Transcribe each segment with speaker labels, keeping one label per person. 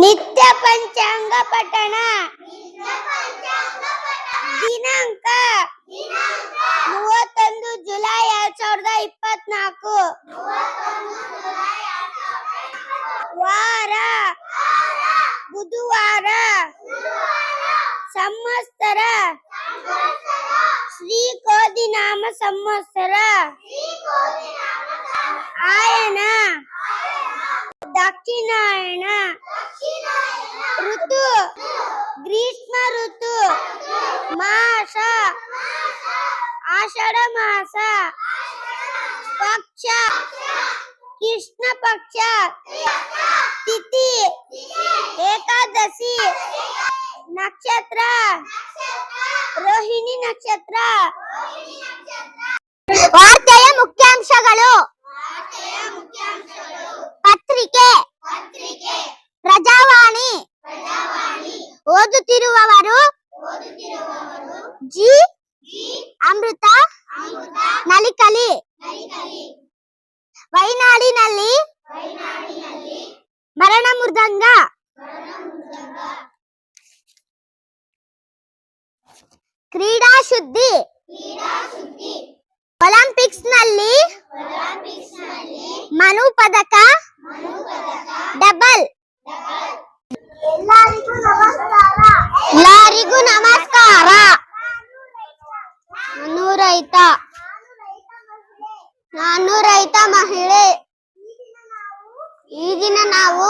Speaker 1: ನಿತ್ಯ ಪಂಚಾಂಗ ಪಠಣ. ದಿನಾಂಕ ಮೂವತ್ತೊಂದು ಜುಲೈ ಎರಡ್ ಸಾವಿರದ ಇಪ್ಪತ್ನಾಲ್ಕು. ವಾರ ಬುಧವಾರ ಸಂವತ್ಸರ ಶ್ರೀ ಕೋದಿ ನಾಮ ಸಂವತ್ಸರ. ಆಯನ ದಕ್ಷಿಣಾಯಣ ಋತು ಗ್ರೀಷ್ಮ ಋತು ಮಾಸ ಆಷಾಢ ಮಾಸ ಪಕ್ಷ ಕೃಷ್ಣ ಪಕ್ಷ ತಿಥಿ ಏಕಾದಶಿ ನಕ್ಷತ್ರ ರೋಹಿಣಿ ನಕ್ಷತ್ರ ವಾರ್ತೆಯ ಮುಖ್ಯಾಂಶಗಳು ಜಿ ಅಮೃತ ನಲಿಕಲಿ ವೈನಾಡಿನಲ್ಲಿ ಮರಣ ಮೃದಂಗ ಕ್ರೀಡಾ ಶುದ್ಧಿ ಒಲಿಂಪಿಕ್ಸ್ ನಲ್ಲಿ ಮನು ಪದಕ ಡಬಲ್ ಎಲ್ಲರಿಗೂ ನಮಸ್ಕಾರ ಎಲ್ಲರಿಗೂ ನಮಸ್ಕಾರ ಮಹಿಳೆ. ಈಗಿನ ನಾವು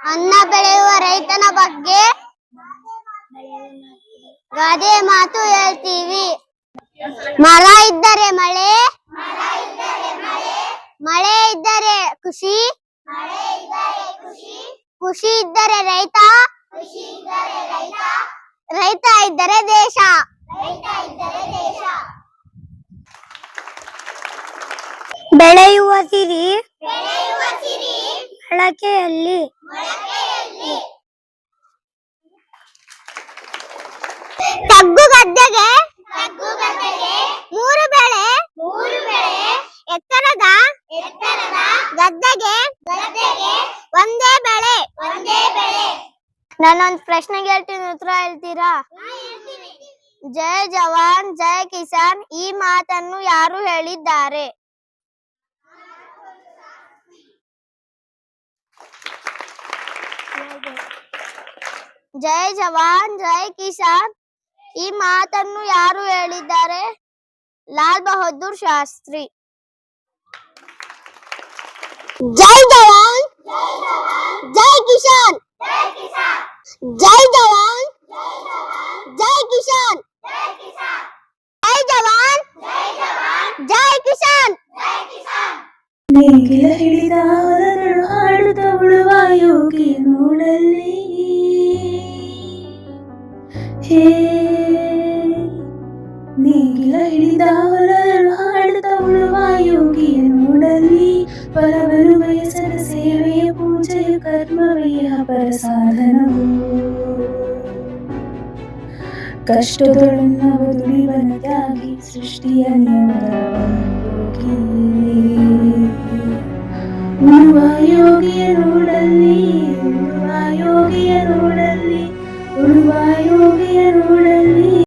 Speaker 1: ಅನ್ನ ಬೆಳೆಯುವ ರೈತನ ಬಗ್ಗೆ ಗಾದೆ ಮಾತು ಹೇಳ್ತೀವಿ. ಮರ ಇದ್ದರೆ ಮಳೆ ಮಳೆ ಇದ್ದರೆ ಖುಷಿ ಖುಷಿ ಇದ್ದರೆ ರೈತ ರೈತ ಇದ್ದರೆ ದೇಶ. ಬೆಳೆಯುವ ಸಿರಿ ಬಳಕೆಯಲ್ಲಿ ತಗ್ಗು ಗದ್ದೆಗೆ. ಮೂರು ಬೆಳೆ. ಎತ್ತರದ. ಗದ್ದೆಗೆ. ಒಂದೇ ಬೆಳೆ. ನಾನೊಂದ್ ಪ್ರಶ್ನೆ ಕೇಳ್ತೀನಿ ಉತ್ತರ ಹೇಳ್ತೀರಾ? ಜಯ ಜವಾನ್ ಜಯ ಕಿಸಾನ್. ಈ ಮಾತನ್ನು ಯಾರು ಹೇಳಿದ್ದಾರೆ? ಜೈ ಜವಾನ್ ಜೈ ಕಿಸಾನ್ ಈ ಮಾತನ್ನು ಯಾರು ಹೇಳಿದ್ದಾರೆ ಲಾಲ್ ಬಹದ್ದೂರ್ ಶಾಸ್ತ್ರಿ ಜೈ ಜವಾನ್ ಜೈ ಕಿಸಾನ್ ಜೈ ಜವಾನ್ ಜೈ ಕಿಸಾನ್ ಜೈ ಜವಾನ್ ಜೈ ಕಿಸಾನ್
Speaker 2: ನೇಗಿಲ ಹಿಡಿದ ಕೈಡಿದವರನ್ನು ಹಾಡುತ್ತವಳು ವಾಯೋಗಿಯನ್ನು ಮೂಡಲಿ ಪರವರು ವಯಸ್ಸರ ಸೇವೆಯ ಪೂಜೆಯ ಕರ್ಮವೇ ಅಪರ ಸಾಧನವು ಕಷ್ಟಗಳನ್ನು ನಾವು ದುಡಿವನ ತ್ಯಾಗಿ ಸೃಷ್ಟಿಯ ನಿಯಮರವನ್ನುಗಿ ಉರುವಾಯೋಗಿಯ ನೋಡಲ್ಲಿ ಉರುವಾಯೋಗಿಯ ನೋಡಲ್ಲಿ ಉರುವಾಯೋಗಿಯ ನೋಡಲ್ಲಿ